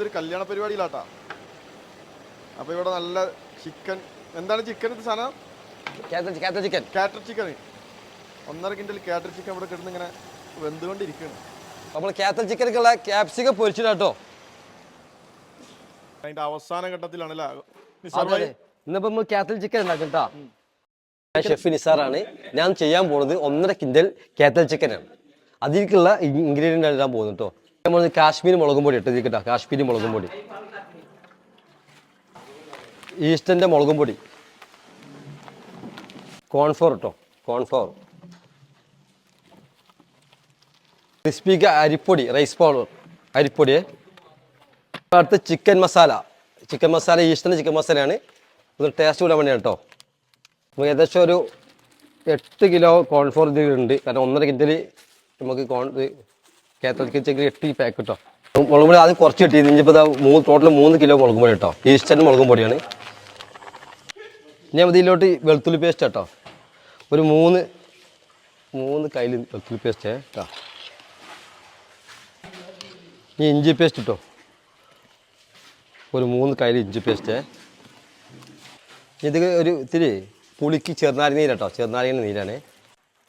ഇതൊരു കല്യാണ പരിപാടിയിലാട്ടാ. അപ്പൊ ഇവിടെ നല്ല ചിക്കൻ എന്താണ് ചിക്കൻ ഇത് സാധനം കേത്ത ചിക്കൻ കാറ്റർ ചിക്കൻ ഒന്നര കിൻഡൽ കാറ്റർ ചിക്കൻ ഇവിടെ കിടന്ന് ഇങ്ങനെ വെന്തുകൊണ്ടിരിക്കുകയാണ് നമ്മൾ കാറ്റർ ചിക്കനൊക്കെയുള്ള ക്യാപ്സിക്കം പൊരിച്ചിട്ടോ അതിന്റെ അവസാന ഘട്ടത്തിലാണല്ലേ ഇന്നിപ്പോ നമ്മൾ കാറ്റൽ ചിക്കൻ ഉണ്ടാക്കും കേട്ടോ ഞാൻ ഷെഫ് നിസാറാണ്. ഞാൻ ചെയ്യാൻ പോണത് ഒന്നര കിൻഡൽ കാറ്റൽ ചിക്കനാണ് അതിലേക്കുള്ള ഇൻഗ്രീഡിയന്റ് ആണ് പോകുന്നത് കേട്ടോ നമ്മൾ കാശ്മീരി മുളകും പൊടി ഇട്ട് കേട്ടോ കാശ്മീരി മുളകും പൊടി. ഈസ്റ്റന്റെ മുളകും പൊടി. കോൺഫ്ലോർ കേട്ടോ കോൺഫ്ലോർ ക്രിസ്പിക്ക് അരിപ്പൊടി റൈസ് പൗഡർ അരിപ്പൊടി അടുത്ത് ചിക്കൻ മസാല ചിക്കൻ മസാല ഈസ്റ്റന്റെ ചിക്കൻ മസാലയാണ് ഒന്ന് ടേസ്റ്റ് കൂടാൻ വേണ്ടിയാണ് കേട്ടോ നമുക്ക് ഏകദേശം ഒരു എട്ട് കിലോ കോൺഫ്ലോർ ഇതിലുണ്ട്. കാരണം ഒന്നര കിൻഡൽ നമുക്ക് കോൺ കേത്തലിക്ക് ചിക്കൻ എട്ട് പാക്ക് കേട്ടോ മുളക് പൊടി ആദ്യം കുറച്ച് കിട്ടി. ഇനിയിപ്പോൾ മൂന്ന് ടോട്ടൽ മൂന്ന് കിലോ മുളക് പൊടി കേട്ടോ. ഈസ്റ്റന്റെ മുളകും പൊടിയാണ്. ഇനി ഇതിലോട്ട് വെളുത്തുള്ളി പേസ്റ്റ് കേട്ടോ. ഒരു മൂന്ന് മൂന്ന് കയ്യിൽ വെളുത്തുള്ളി പേസ്റ്റ് കേട്ടോ. ഇനി ഇഞ്ചി പേസ്റ്റ് കിട്ടോ ഒരു മൂന്ന് കയ്യിൽ ഇഞ്ചി പേസ്റ്റ് ഇത് ഒരു ഇത്തിരി പുളിക്ക് ചെറുനാരി നീരാട്ടോ ചെറുനാരി നീരാണ്.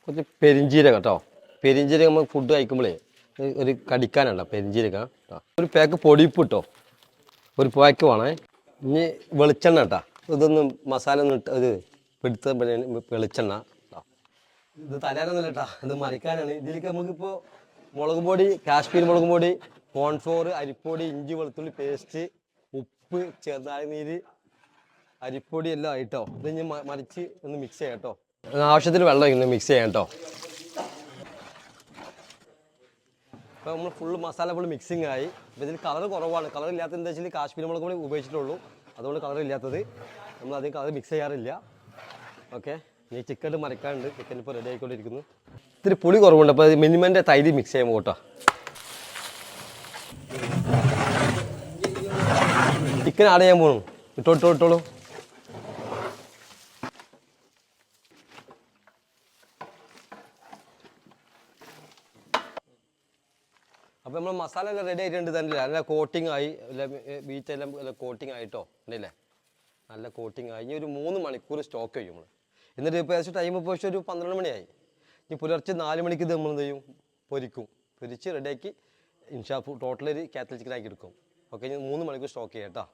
കുറച്ച് പെരിഞ്ചീരകം കേട്ടോ. പെരിഞ്ചീരകം നമ്മൾ ഫുഡ് കഴിക്കുമ്പോഴേ ഒരു- കടിക്കാനുണ്ട് പെരിഞ്ചീരകം ഒരു പാക്ക് പൊടിപ്പ് കിട്ടോ ഒരു പാക്ക് വേണേ. ഇനി വെളിച്ചെണ്ണ കേട്ടോ ഇതൊന്നും മസാല ഒന്നും ഇട്ട് ഇത് പിടുത്ത വെളിച്ചെണ്ണ ഇത് തരാനൊന്നുമില്ല കേട്ടോ ഇത് മറിക്കാനാണ്. ഇതിലേക്ക് നമുക്കിപ്പോൾ മുളക് പൊടി കാശ്മീർ മുളക് പൊടി കോൺഫ്ലോർ അരിപ്പൊടി ഇഞ്ചി വെളുത്തുള്ളി പേസ്റ്റ് ഉപ്പ് ചെറുതായ നീര് അരിപ്പൊടി എല്ലാം ആയിട്ടോ ഇത് ഇനി മറിച്ച് ഒന്ന് മിക്സ് ചെയ്യാം കേട്ടോ ആവശ്യത്തിന് വെള്ളം ഇങ്ങനെ മിക്സ് ചെയ്യാം കേട്ടോ ഇപ്പോൾ നമ്മൾ ഫുള്ള് മസാല ഫുൾ മിക്സിങ് ആയി. അപ്പോൾ ഇതിൽ കളർ കുറവാണ്. കളർ ഇല്ലാത്ത എന്താ വെച്ചാൽ കാശ്മീർ മുളക് കൂടി ഉപയോഗിച്ചിട്ടുള്ളൂ. അതുകൊണ്ട് കളർ ഇല്ലാത്തത് നമ്മൾ അധികം കളർ മിക്സ് ചെയ്യാറില്ല. ഓക്കെ ഇനി ചിക്കൻ മറക്കാനുണ്ട്. ചിക്കൻ ഇപ്പോൾ റെഡി ആയിക്കൊണ്ടിരിക്കുന്നു. ഇത്തിരി പുളി കുറവുണ്ട്. അപ്പോൾ മിനിമന്റെ തൈര് മിക്സ് ചെയ്യാൻ പോകട്ടോ ചിക്കൻ ആഡ് ചെയ്യാൻ പോകണം ഇട്ടോ ഇട്ടോ ഇട്ടോളൂ. അപ്പോൾ നമ്മൾ മസാല എല്ലാം റെഡി ആയിട്ടുണ്ട് തന്നെ നല്ല കോട്ടിംഗ് ആയി. ബീച്ച് എല്ലാം കോട്ടിംഗ് ആയിട്ടോ? ഉണ്ടല്ലേ നല്ല കോട്ടിംഗ് ആയി. ഇനി ഒരു മൂന്ന് മണിക്കൂർ സ്റ്റോക്ക് ചെയ്യും നമ്മൾ എന്നിട്ട് ഇപ്പോൾ ഏകദേശം ടൈം ഇപ്പോൾ ഒരു പന്ത്രണ്ട് മണിയായി. ഇനി പുലർച്ചെ നാല് മണിക്ക് ഇത് നമ്മൾ എന്ത് ചെയ്യും പൊരിക്കും. പൊരിച്ച് റെഡിയാക്കി ഇൻഷാഫ് ടോട്ടൽ ഒരു കാത്തൽ ചിക്കൻ ആക്കി എടുക്കും. ഓക്കെ ഇനി മൂന്ന് മണിക്കൂർ സ്റ്റോക്ക് ചെയ്യാം കേട്ടോ.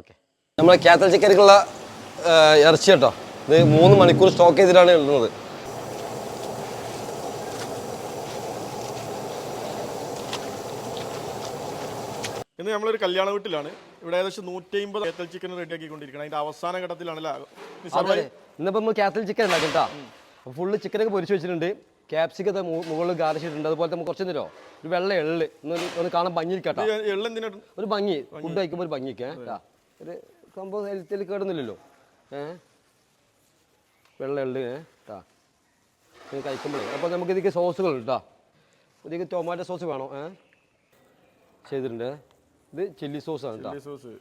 ഓക്കെ നമ്മൾ കാത്തൽ ചിക്കനുള്ള ഇറച്ചി കേട്ടോ. ഇത് മൂന്ന് മണിക്കൂർ സ്റ്റോക്ക് ചെയ്തിട്ടാണ് ഇടുന്നത്. ഇന്ന് നമ്മളൊരു കല്യാണ വീട്ടിലാണ്. ഇവിടെ ഏകദേശം നൂറ്റി അമ്പത് കേത്തൽ ചിക്കൻ റെഡി ആക്കിക്കൊണ്ടിരിക്കണം അതിന്റെ അവസാന ഘട്ടത്തിലാണ് നിസാർ അതെ ഭായി? ഇന്നിപ്പോൾ നമ്മൾ കാത്തൽ ചിക്കൻ ഉണ്ടാക്കും കേട്ടോ ഫുള്ള് ചിക്കനൊക്കെ പൊരിച്ച് വെച്ചിട്ടുണ്ട്. ക്യാപ്സിക്കത്തെ മുകളിൽ ഗാർണിഷ് ചെയ്തിട്ടുണ്ട്. അതുപോലെ നമുക്ക് കുറച്ച് തരോ ഒരു വെള്ള എള്ള്. ഒന്ന് കാണാൻ ഭംഗിയിരിക്കട്ടോ. ഒരു ഭംഗി. ഫുഡ് കഴിക്കുമ്പോൾ ഒരു ഭംഗിയൊക്കെ കേട്ടാ ഒരു സംഭവം ഹെൽത്തിൽ കേടുന്നില്ലല്ലോ. ഏ? വെള്ള എള്ള് കേട്ടാ കഴിക്കുമ്പോഴേ അപ്പോൾ നമുക്ക് ഇതിക്ക് സോസുകൾ കേട്ടോ ഇതിക്ക് ടൊമാറ്റോ സോസ് വേണോ? ഏ? ചെയ്തിട്ടുണ്ട്. ഇത് ചില്ലി സോസാണ് ആണ് ചില്ലി സോസ്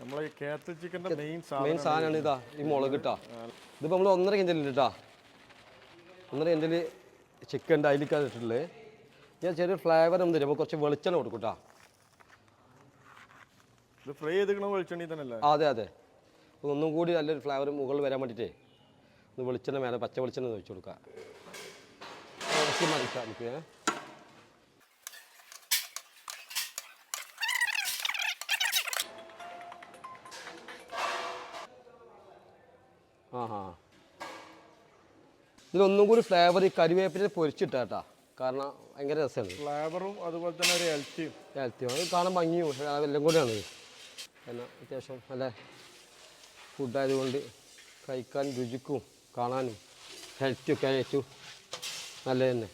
നമ്മളെ ഈ കേത്തൽ ചിക്കന്റെ മെയിൻ മെയിൻ സാധനമാണ് ഇതാ. ഈ മുളക് ഇട്ടാ ഇതിപ്പോൾ നമ്മൾ ഒന്നര കിൻഡലുണ്ട് ഇട്ടാ ഒന്നര കിൻഡൽ ചിക്കൻ ഉണ്ട് അതിലേക്കാണ് ഇട്ടിട്ടുള്ളത് ഞാൻ ചെറിയ ഫ്ലേവർ ഒന്നും തരും. അപ്പോൾ കുറച്ച് വെളിച്ചെണ്ണ കൊടുക്കൂട്ടാ കേട്ടോ ഇത് ഫ്രൈ ചെയ്തിക്കണ വെളിച്ചെണ്ണി തന്നെയല്ലേ? അതെ അതെ. ഒന്നും കൂടി നല്ലൊരു ഫ്ലേവർ മുകളിൽ വരാൻ വേണ്ടിയിട്ടേ ഒന്ന് വെളിച്ചെണ്ണ മേലെ പച്ച വെളിച്ചെണ്ണ ഒഴിച്ചു കൊടുക്കാം. നമുക്ക്. ഇതിലൊന്നും കൂടി ഫ്ലേവർ ഈ കരിവേപ്പിന് പൊരിച്ചിട്ടാട്ടാ. കാരണം ഭയങ്കര രസമാണ്. ഫ്ലേവറും അതുപോലെ തന്നെ ഒരു ഹെൽത്തിയും ഹെൽത്തിയും അത് കാണാൻ ഭംഗിയും അതെല്ലാം കൂടിയാണ്. എന്നാൽ അത്യാവശ്യം നല്ല ഫുഡായതുകൊണ്ട് കഴിക്കാൻ രുചിക്കും കാണാനും ഹെൽത്തിയൊക്കെ ഏറ്റവും നല്ലത് തന്നെ.